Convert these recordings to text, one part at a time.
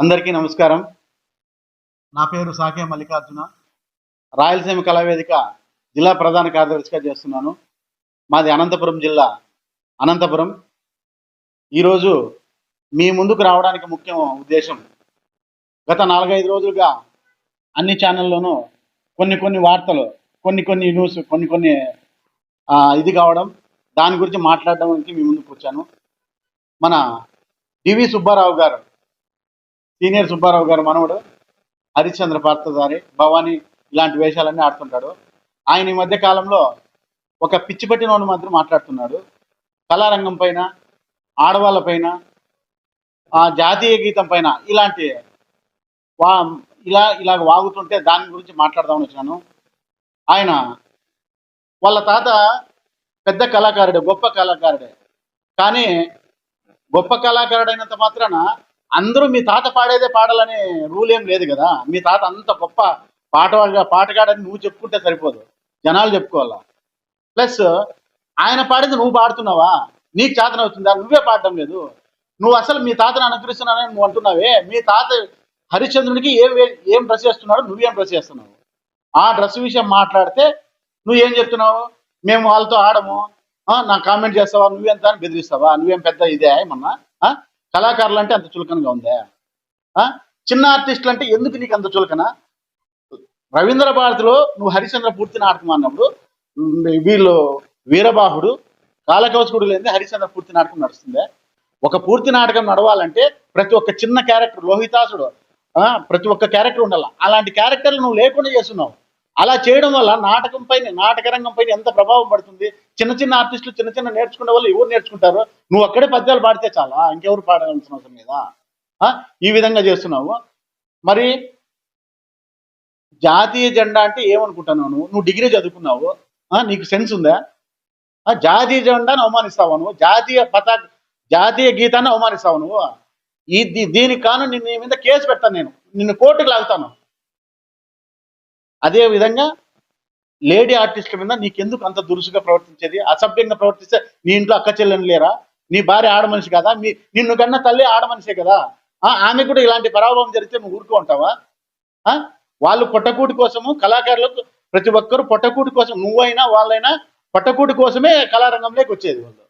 అందరికీ నమస్కారం. నా పేరు సాకే మల్లికార్జున. రాయలసీమ కళావేదిక జిల్లా ప్రధాన కార్యదర్శిగా చేస్తున్నాను. మాది అనంతపురం జిల్లా అనంతపురం. ఈరోజు మీ ముందుకు రావడానికి ముఖ్య ఉద్దేశం గత నాలుగైదు రోజులుగా అన్ని ఛానల్లోనూ కొన్ని కొన్ని వార్తలు కొన్ని కొన్ని న్యూస్ కొన్ని కొన్ని ఇది కావడం దాని గురించి మాట్లాడడానికి మీ ముందుకు వచ్చాను. మన డివి సుబ్బారావు గారు సీనియర్ సుబ్బారావు గారు మనవడు హరిశ్చంద్ర పార్తదారి భవానీ ఇలాంటి వేషాలన్నీ ఆడుతుంటాడు. ఆయన ఈ మధ్య కాలంలో ఒక పిచ్చి పట్టినోడు మాత్రం మాట్లాడుతున్నాడు. కళారంగం పైన ఆడవాళ్ళ పైన ఆ జాతీయ గీతం పైన ఇలాంటి వా ఇలా ఇలా వాగుతుంటే దాని గురించి మాట్లాడదామని వచ్చినాను ఆయన వాళ్ళ తాత పెద్ద కళాకారుడే గొప్ప కళాకారుడే. కానీ గొప్ప కళాకారుడైనంత మాత్రాన అందరూ మీ తాత పాడేదే పాడాలనే రూల్ ఏం లేదు కదా. మీ తాత అంత గొప్ప పాటవాడిగా పాటగాడని నువ్వు చెప్పుకుంటే సరిపోదు. జనాలు చెప్పుకోవాలా? ప్లస్ ఆయన పాడేది నువ్వు పాడుతున్నావా? నీకు చేతన అవుతుందా? నువ్వే పాడటం లేదు. నువ్వు అసలు మీ తాతను అనుకరిస్తున్నానని నువ్వు అంటున్నావే. మీ తాత హరిశ్చంద్రునికి ఏం ఏం డ్రెస్ చేస్తున్నాడు నువ్వేం డ్రెస్ చేస్తున్నావు ఆ డ్రెస్ విషయం మాట్లాడితే నువ్వు ఏం చెప్తున్నావు? మేము వాళ్ళతో ఆడము. నా కామెంట్ చేస్తావా? నువ్వెంత అని బెదిరిస్తావా? నువ్వేం పెద్ద ఇదే ఏమన్నా? ఆ? కళాకారులు అంటే అంత చులకనగా ఉందా? ఆ? చిన్న ఆర్టిస్టులు అంటే ఎందుకు నీకు అంత చులకన? రవీంద్ర భారతిలో నువ్వు హరిశ్చంద్ర పూర్తి నాటకం అన్నప్పుడు వీళ్ళు వీరబాహుడు కాలకౌశకుడు లేని హరిశ్చంద్ర పూర్తి నాటకం నడుస్తుంది. ఒక పూర్తి నాటకం నడవాలంటే ప్రతి ఒక్క చిన్న క్యారెక్టర్ లోహితాసుడు ఆ, ప్రతి ఒక్క క్యారెక్టర్ ఉండాలి. అలాంటి క్యారెక్టర్లు నువ్వు లేకుండా చేస్తున్నావు. అలా చేయడం వల్ల నాటకం పైన నాటక రంగం పైన ఎంత ప్రభావం పడుతుంది? చిన్న చిన్న ఆర్టిస్టులు చిన్న చిన్న నేర్చుకునే వాళ్ళు ఎవరు నేర్చుకుంటారు? నువ్వు అక్కడే పద్యాలు పాడితే చాలా. ఇంకెవరు పాడాల్సిన అవసరం లేదా? ఈ విధంగా చేస్తున్నావు. మరి జాతీయ జెండా అంటే ఏమనుకుంటున్నావు నువ్వు? నువ్వు డిగ్రీ చదువుకున్నావు. ఆ? నీకు సెన్స్ ఉందా? ఆ? జాతీయ జెండాను అవమానిస్తావు నువ్వు? జాతీయ పతాక జాతీయ గీతాన్ని అవమానిస్తావు నువ్వు? ఈ దీనికి కాను నిన్ను నీ మీద కేసు పెడతాను నేను. నిన్ను కోర్టుకు లాగుతాను. అదే విధంగా లేడీ ఆర్టిస్టుల మీద నీకెందుకు అంత దురుసుగా ప్రవర్తించేది? అసభ్యంగా ప్రవర్తిస్తే నీ ఇంట్లో అక్క చెల్లెని లేరా? నీ భార్య ఆడ మనిషి కదా? మీ నిన్ను కన్నా తల్లి ఆడమనిషే కదా? ఆ, ఆమె కూడా ఇలాంటి పరాభవం జరిగితే నువ్వు ఊరుకో ఉంటావా ఆ? వాళ్ళు పొట్టకూటి కోసము కళాకారులకు ప్రతి ఒక్కరు పొట్టకూటి కోసం నువ్వైనా వాళ్ళైనా పొట్టకూటి కోసమే కళారంగంలోకి వచ్చేది వాళ్ళు.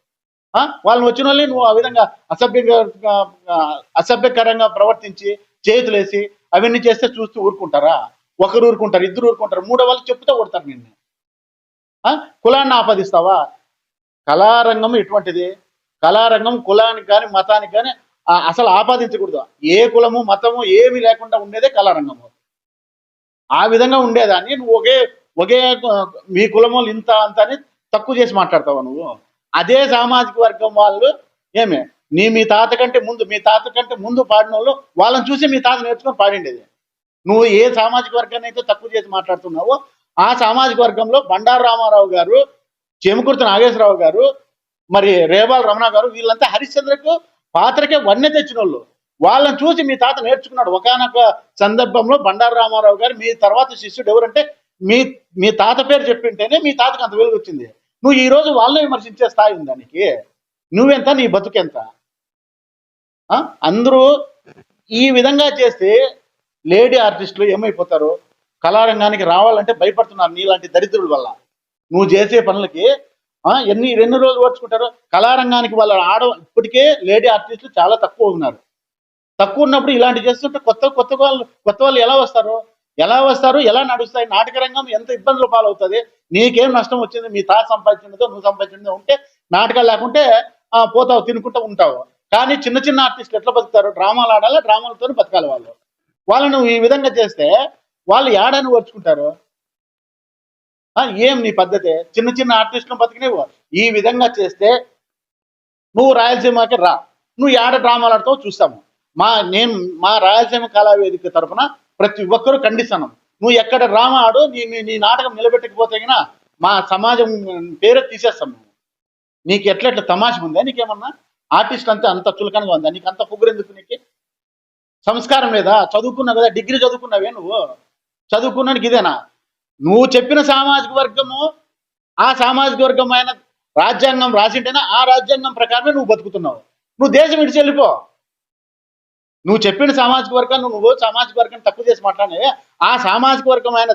ఆ? వాళ్ళని వచ్చిన వాళ్ళని నువ్వు ఆ విధంగా అసభ్యంగా అసభ్యకరంగా ప్రవర్తించి చేతులేసి అవన్నీ చేస్తే చూస్తూ ఊరుకుంటారా? ఒకరు ఊరుకుంటారు ఇద్దరు ఊరుకుంటారు మూడో వాళ్ళు చెప్తే కొడతారు నిన్ను. ఆ? కులాన్ని ఆపాదిస్తావా? కళారంగం ఎటువంటిది కళారంగం కులానికి కానీ మతానికి కానీ అసలు ఆపాదించకూడదు. ఏ కులము మతము ఏమి లేకుండా ఉండేదే కళారంగము. ఆ విధంగా ఉండేదాన్ని. నువ్వు ఒకే ఒకే మీ కులము ఇంత అంత అని తక్కువ చేసి మాట్లాడతావు నువ్వు? అదే సామాజిక వర్గం వాళ్ళు ఏమే? నీ మీ తాత కంటే ముందు మీ తాత కంటే ముందు పాడిన వాళ్ళు వాళ్ళని చూసి మీ తాత నేర్చుకొని పాడిండేది. నువ్వు ఏ సామాజిక వర్గాన్ని అయితే తక్కువ చేసి మాట్లాడుతున్నావో ఆ సామాజిక వర్గంలో బండారు రామారావు గారు చెమకుర్తి నాగేశ్వరరావు గారు మరి రేబాల్ రమణ గారు వీళ్ళంతా హరిశ్చంద్రకు పాత్రకే వన్నె తెచ్చిన వాళ్ళు వాళ్ళని చూసి మీ తాత నేర్చుకున్నాడు. ఒకనొక సందర్భంలో బండారు రామారావు గారు మీ తర్వాత శిష్యుడు ఎవరంటే మీ మీ తాత పేరు చెప్పింటేనే మీ తాతకు అంత వెలుగు వచ్చింది నువ్వు ఈ రోజు వాళ్ళని విమర్శించే స్థాయి ఉంది దానికి. నువ్వెంత నీ బతుకెంత? ఆ? అందరూ ఈ విధంగా చేస్తే లేడీ ఆర్టిస్టులు ఏమైపోతారు? కళారంగానికి రావాలంటే భయపడుతున్నారు నీలాంటి దరిద్రుల వల్ల. నువ్వు చేసే పనులకి ఆ, ఎన్ని ఎన్ని రోజులు ఓడ్చుకుంటారు కళారంగానికి వాళ్ళ ఆడ ఇప్పటికే లేడీ ఆర్టిస్టులు చాలా తక్కువ ఉన్నారు. తక్కువ ఉన్నప్పుడు ఇలాంటి చేస్తుంటే కొత్త కొత్త వాళ్ళు కొత్త వాళ్ళు ఎలా వస్తారు? ఎలా వస్తారు? ఎలా నడుస్తాయి? నాటక రంగం ఎంత ఇబ్బందులు పాలవుతుంది? నీకేం నష్టం వచ్చింది? మీ తాత సంపాదించినదో నువ్వు సంపాదించినదో ఉంటే నాటకాలు లేకుంటే పోతావు తినుకుంటూ ఉంటావు. కానీ చిన్న చిన్న ఆర్టిస్టులు ఎట్లా బతుకుతారు? డ్రామాలు ఆడాలి? డ్రామాలతో బతకాలి వాళ్ళు. వాళ్ళను ఈ విధంగా చేస్తే వాళ్ళు ఏడాన్ని ఓర్చుకుంటారు? ఏం నీ పద్ధతి? చిన్న చిన్న ఆర్టిస్టులను బతికినేవు ఈ విధంగా చేస్తే నువ్వు రాయలసీమకి రా. నువ్వు ఏడ డ్రామాలు ఆడతావు చూస్తాము. మా నేను మా రాయలసీమ కళావేదిక తరఫున ప్రతి ఒక్కరూ ఖండిస్తాను నువ్వు ఎక్కడ డ్రామా ఆడు నీ నీ- నాటకం నిలబెట్టకపోతే గినా మా సమాజం పేరే తీసేస్తాం నువ్వు. నీకు ఎట్లా ఎట్లా తమాష ఉందా? నీకేమన్నా? ఆర్టిస్ట్ అంతా అంత చులకనగా ఉందా? నీకు అంత పొగురు ఎందుకు నీకు? సంస్కారం లేదా? చదువుకున్నావు కదా డిగ్రీ చదువుకున్నావే నువ్వు? చదువుకున్నానికి ఇదేనా? నువ్వు చెప్పిన సామాజిక వర్గము ఆ సామాజిక వర్గం అయిన రాజ్యాంగం రాసింటేనే ఆ రాజ్యాంగం ప్రకారమే నువ్వు బతుకుతున్నావు. నువ్వు దేశం విడిచి వెళ్ళిపో. నువ్వు చెప్పిన సామాజిక వర్గాన్ని నువ్వు సామాజిక వర్గాన్ని తక్కువ చేసి మాట్లాడే ఆ సామాజిక వర్గం ఆయన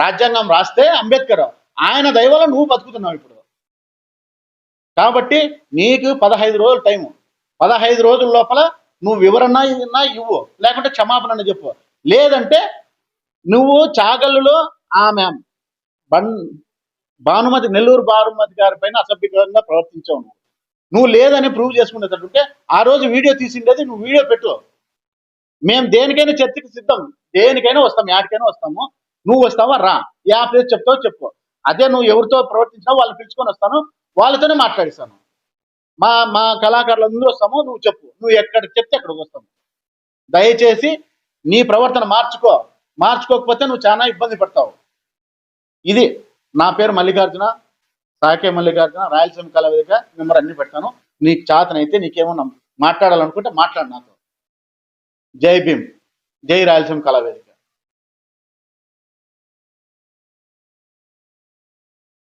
రాజ్యాంగం రాస్తే అంబేద్కర్ ఆయన దయవల్ల నువ్వు బతుకుతున్నావు ఇప్పుడు. కాబట్టి నీకు పదహైదు రోజులు టైము. పదహైదు రోజుల లోపల నువ్వు వివరణ ఇవ్వు. లేకుంటే క్షమాపణ అన్న చెప్పు. లేదంటే నువ్వు చాగల్లులో ఆమె బన్ భానుమతి నెల్లూరు భానుమతి గారి పైన అసభ్యకరంగా ప్రవర్తించావు నువ్వు. నువ్వు లేదని ప్రూవ్ చేసుకునేటట్టుంటే ఆ రోజు వీడియో తీసిండేది నువ్వు వీడియో పెట్టు. మేము దేనికైనా చర్చకి సిద్ధం. దేనికైనా వస్తాం. యాడికైనా వస్తాము. నువ్వు వస్తావా? రా. యా ప్లేస్ చెప్తావో చెప్పు. అదే నువ్వు ఎవరితో ప్రవర్తించినావు వాళ్ళు పిలుచుకొని వస్తాను. వాళ్ళతోనే మాట్లాడిస్తాను. మా మా కళాకారులందరూ వస్తాము నువ్వు చెప్పు. నువ్వు ఎక్కడ చెప్తే అక్కడికి వస్తాము. దయచేసి నీ ప్రవర్తన మార్చుకో. మార్చుకోకపోతే నువ్వు చాలా ఇబ్బంది పడతావు. ఇది నా పేరు మల్లికార్జున సాకే మల్లికార్జున రాయలసీమ కళా వేదిక మిమ్మల్ని అన్ని పెడతాను. నీకు చేతనైతే నీకేమన్నా మాట్లాడాలనుకుంటే మాట్లాడు నాతో. జై భీమ్. జై రాయలసీమ కళా వేదిక